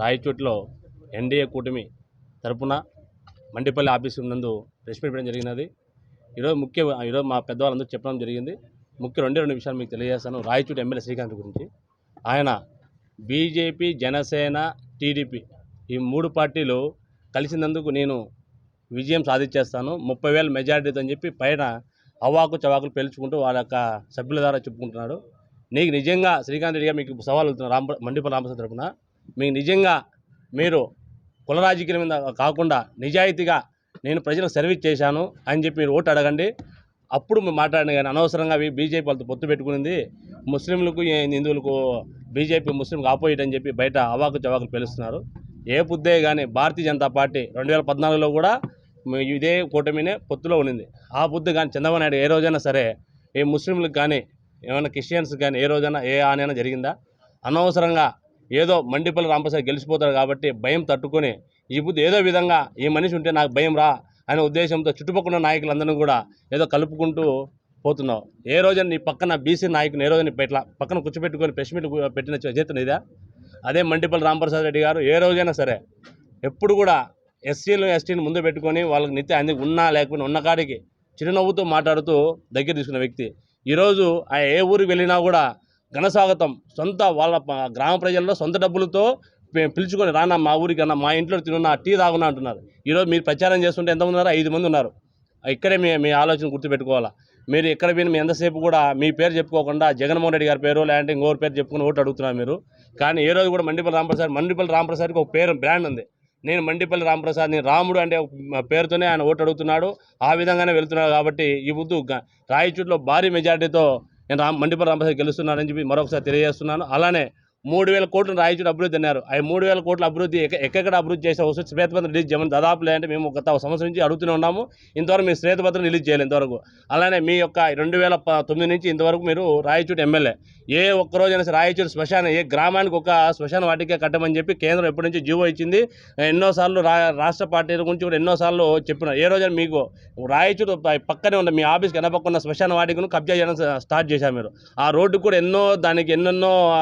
రాయచోట్లో NDA కూటమి తరపున Mandipalli office నందు ప్రెస్ మీట్ పెట్టడం జరిగినది. ఈరోజు ముఖ్య ఈరోజు మా పెద్దవాళ్ళందరూ చెప్పడం జరిగింది. ముఖ్య రెండే రెండు విషయాలు మీకు తెలియజేస్తాను. రాయచూటి ఎమ్మెల్యే శ్రీకాంత్ గురించి. ఆయన బీజేపీ జనసేన టీడీపీ ఈ మూడు పార్టీలు కలిసినందుకు నేను విజయం సాధించేస్తాను. ముప్పై వేల మెజార్టీతో అని చెప్పి పైన అవాకు చవాకులు పేల్చుకుంటూ వాళ్ళ యొక్క సభ్యుల ద్వారా చెప్పుకుంటున్నాడు. నీకు నిజంగా శ్రీకాంత్ రెడ్డిగా మీకు సవాల్ అవుతున్నారు రామ మండిపల్లి రామప్రసాద్ తరపున మీకు నిజంగా మీరు కుల రాజకీయం మీద కాకుండా నిజాయితీగా నేను ప్రజలకు సర్వీస్ చేశాను అని చెప్పి మీరు ఓటు అడగండి. అప్పుడు మాట్లాడిన కానీ అనవసరంగా అవి బీజేపీ వాళ్ళతో పొత్తు పెట్టుకునింది. ముస్లింలకు హిందువులకు బీజేపీ ముస్లింకు ఆపోజిట్ అని చెప్పి బయట అవాకు చవాకులు పేలుస్తున్నారు. ఏ బుద్ధే కానీ భారతీయ జనతా పార్టీ రెండు వేల పద్నాలుగులో కూడా మీ ఇదే కూటమినే పొత్తులో ఉన్నింది. ఆ బుద్ధి కానీ చంద్రబాబు నాయుడు ఏ రోజైనా సరే ఏ ముస్లింలకు కానీ ఏమైనా క్రిస్టియన్స్ కానీ ఏ రోజైనా ఏ ఆనైనా జరిగిందా? అనవసరంగా ఏదో మండిపల్లి రాంప్రసాద్ గెలిచిపోతారు కాబట్టి భయం తట్టుకొని ఈ బుద్ధి ఏదో విధంగా ఈ మనిషి ఉంటే నాకు భయం రా అనే ఉద్దేశంతో చుట్టుపక్కల నాయకులందరినీ కూడా ఏదో కలుపుకుంటూ పోతున్నావు. ఏ రోజున నీ పక్కన బీసీ నాయకుని ఏ రోజున పెట్ల పక్కన కూర్చోబెట్టుకొని ప్రెస్ మీట్ పెట్టిన చేతున్న ఇదా? అదే మండిపల్లి రాంప్రసాద్ రెడ్డి గారు ఏ రోజైనా సరే ఎప్పుడు కూడా ఎస్సీలు ఎస్టీని ముందు పెట్టుకొని వాళ్ళకి నిత్య అన్ని ఉన్నా లేకపోయినా ఉన్న కాడికి చిరునవ్వుతో మాట్లాడుతూ దగ్గర తీసుకున్న వ్యక్తి. ఈరోజు ఆ ఏ ఊరికి వెళ్ళినా కూడా ఘనస్వాగతం సొంత వాళ్ళ గ్రామ ప్రజల్లో సొంత డబ్బులతో పిలుచుకొని రానా మా ఊరికి అన్న మా ఇంట్లో తినున్నా టీ తాగున్నా అంటున్నారు. ఈరోజు మీరు ప్రచారం చేస్తుంటే ఎంతమంది ఉన్నారు ఐదు మంది ఉన్నారు. ఇక్కడే మీ మీ ఆలోచన గుర్తుపెట్టుకోవాలా. మీరు ఎక్కడ పోయిన మీ ఎంతసేపు కూడా మీ పేరు చెప్పుకోకుండా జగన్మోహన్ రెడ్డి గారి పేరు లేదంటే ఇంకోరు పేరు చెప్పుకుని ఓటు అడుగుతున్నారు మీరు. కానీ ఏ రోజు కూడా మండిపల్లి రామప్రసాద్ మండిపల్లి రామప్రసాద్కి ఒక పేరు బ్రాండ్ ఉంది. నేను మండిపల్లి రామప్రసాద్ నేను రాముడు అంటే పేరుతోనే ఆయన ఓటు అడుగుతున్నాడు. ఆ విధంగానే వెళ్తున్నాడు కాబట్టి ఈ ముద్దు గ- రాయచూట్లో భారీ మెజార్టీతో నేను రామ్ మండిపల్లి రామప్రసాద్ గెలుస్తున్నానని చెప్పి మరొకసారి తెలియజేస్తున్నాను. అలానే మూడు వేల కోట్లు రాయచూడు అభివృద్ధి అన్నారు. ఆ మూడు వేల కోట్ల అభివృద్ధి ఎక్కడెక్కడ అభివృద్ధి చేసే వస్తుంది శ్వేతపత్రం రిలీజ్ చేయమని దాదాపు లేదంటే మేము గత సంవత్సరం నుంచి అడుగుతూనే ఉన్నాము. ఇంతవరకు మీరు శ్వేతపత్రం రిలీజ్ చేయలేదు ఇంతవరకు. అలానే మీ యొక్క రెండు వేల ప- తొమ్మిది నుంచి ఇంతవరకు మీరు రాయచూడు ఎమ్మెల్యే. ఏ ఒక్క రోజైనా సరే రాయచూరు శ్మశానం ఏ గ్రామానికి ఒక శ్మశాన వాటికే కట్టమని చెప్పి కేంద్రం ఎప్పటి నుంచి జీవో ఇచ్చింది. ఎన్నోసార్లు రా రాష్ట్ర పార్టీల గురించి కూడా ఎన్నోసార్లు చెప్పిన ఏ రోజైనా మీకు రాయచూరు పక్కనే ఉన్న మీ ఆఫీస్కి వెనపక్క ఉన్న శ్మశాన వాటికను కబ్జా చేయడం స్టార్ట్ చేశారు మీరు. ఆ రోడ్డు కూడా ఎన్నో దానికి ఎన్నెన్నో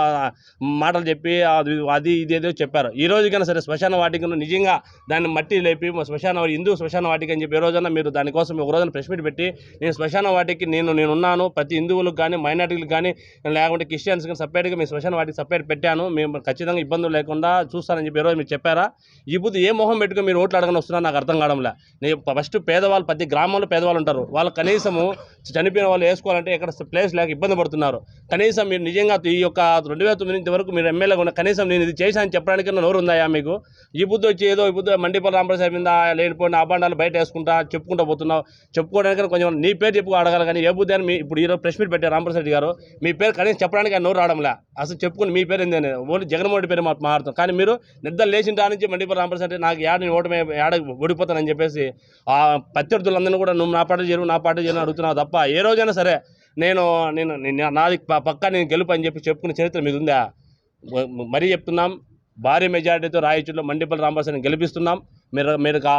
మాటలు చెప్పి అది అది ఇది ఏదో చెప్పారు. ఈ రోజుకైనా సరే శ్మశాన వాటికను నిజంగా దాన్ని మట్టి లేపి మా శ్మశాన వాటి- హిందూ శ్మశాన వాటిక అని చెప్పి ఏ రోజైనా మీరు దానికోసం ఒక రోజున ప్రెస్ మీట్ పెట్టి నేను శ్మశాన వాటికి నేను నేను ఉన్నాను ప్రతి హిందువులకు కానీ మైనార్టీలకు కానీ లేకుంటే క్రిస్టియన్స్ కానీ సపరేట్గా మీ శ్మశాన వాటికి సపరేట్ పెట్టాను. మేము ఖచ్చితంగా ఇబ్బందులు లేకుండా చూస్తానని చెప్పి ఈ రోజు మీరు చెప్పారా? ఈ బుద్ధి ఏ మొహం పెట్టుకుని మీరు ఓట్లు అడగని వస్తున్నా నాకు అర్థం కావడంలే. నేను ఫస్ట్ పేదవాళ్ళు ప్రతి గ్రామంలో పేదవాళ్ళు ఉంటారు. వాళ్ళు కనీసము చనిపోయిన వాళ్ళు వేసుకోవాలంటే ఎక్కడ ప్లేస్ లేక ఇబ్బంది పడుతున్నారు. కనీసం మీరు నిజంగా ఈ యొక్క రెండు వేల తొమ్మిది నుంచి వరకు మీరు ఎమ్మెల్యేగా ఉన్న కనీసం నేను ఇది చేశాను చెప్పడానికి నోరు ఉందాయా మీకు? ఈ బుద్ధి వచ్చి ఏదో ఈ బుద్ధి మండిపల్లి రామప్రసాద్ మీద లేనిపోయిన అభాండాలు బయట వేసుకుంటా చెప్పుకుంటూ పోతున్నావు. చెప్పుకోవడానికి కొంచెం నీ పేరు చెప్పుకో అడగాలి కానీ ఏ బుద్ధి అని మీ ఇప్పుడు ఈరోజు ప్రెస్ మీట్ పెట్టారు రామప్రసాద్ గారు. మీ పేరు కనీసం చెప్పడానికి ఆయన నోరు రావడంలే? అసలు చెప్పుకుని మీ పేరు ఏంది ఓన్లీ జగన్మోహన్ రెడ్డి పేరు మాట్లాడుతాం కానీ మీరు నిద్ర లేచిన దా నుంచి మండిపల్లి రామప్రసాద్ నాకు యాడ నేను ఓటమి యాడ ఓడిపోతానని చెప్పేసి ఆ ప్రత్యర్థులందరినీ కూడా నువ్వు నా పాట చేరు నా పాట చేరు అడుగుతున్నావు తప్ప ఏ రోజైనా సరే నేను నేను నాది పక్కా నేను గెలుపు అని చెప్పి చెప్పుకునే చరిత్ర మీద ఉందా మరీ చెప్తున్నాం భారీ మెజార్టీతో రాయచూట్లో మండిపల్లి రామప్రసాద్ని గెలిపిస్తున్నాం. మీరు మీరు కా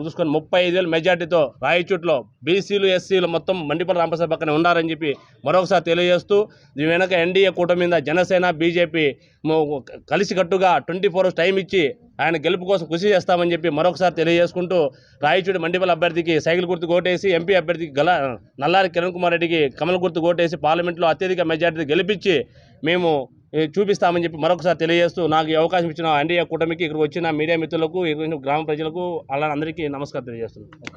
చూసుకొని ముప్పై ఐదు వేల మెజార్టీతో రాయచూట్లో బీసీలు ఎస్సీలు మొత్తం మండిపల్లి రామప్రసాద్ పక్కనే ఉన్నారని చెప్పి మరొకసారి తెలియజేస్తూ దీని వెనక ఎన్డీఏ కూటమి మీద జనసేన బీజేపీ కలిసికట్టుగా ట్వంటీ ఫోర్ టైం ఇచ్చి ఆయన గెలుపు కోసం కృషి చేస్తామని చెప్పి మరొకసారి తెలియజేసుకుంటూ రాయచూడి మండిపల్లి అభ్యర్థికి సైకిల్ గుర్తు ఓటేసి ఎంపీ అభ్యర్థికి గల నల్లారి కిరణ్ కుమార్ రెడ్డికి కమల గుర్తు ఓటేసి పార్లమెంట్లో అత్యధిక మెజార్టీ గెలిపించి మేము చూపిస్తామని చెప్పి మరొకసారి తెలియజేస్తూ నాకు అవకాశం ఇచ్చిన ఎన్డీఏ కూటమికి ఇక్కడికి వచ్చిన మీడియా మిత్రులకు ఇక్కడ గ్రామ ప్రజలకు అలా అందరికీ నమస్కారం తెలియజేస్తున్నాను.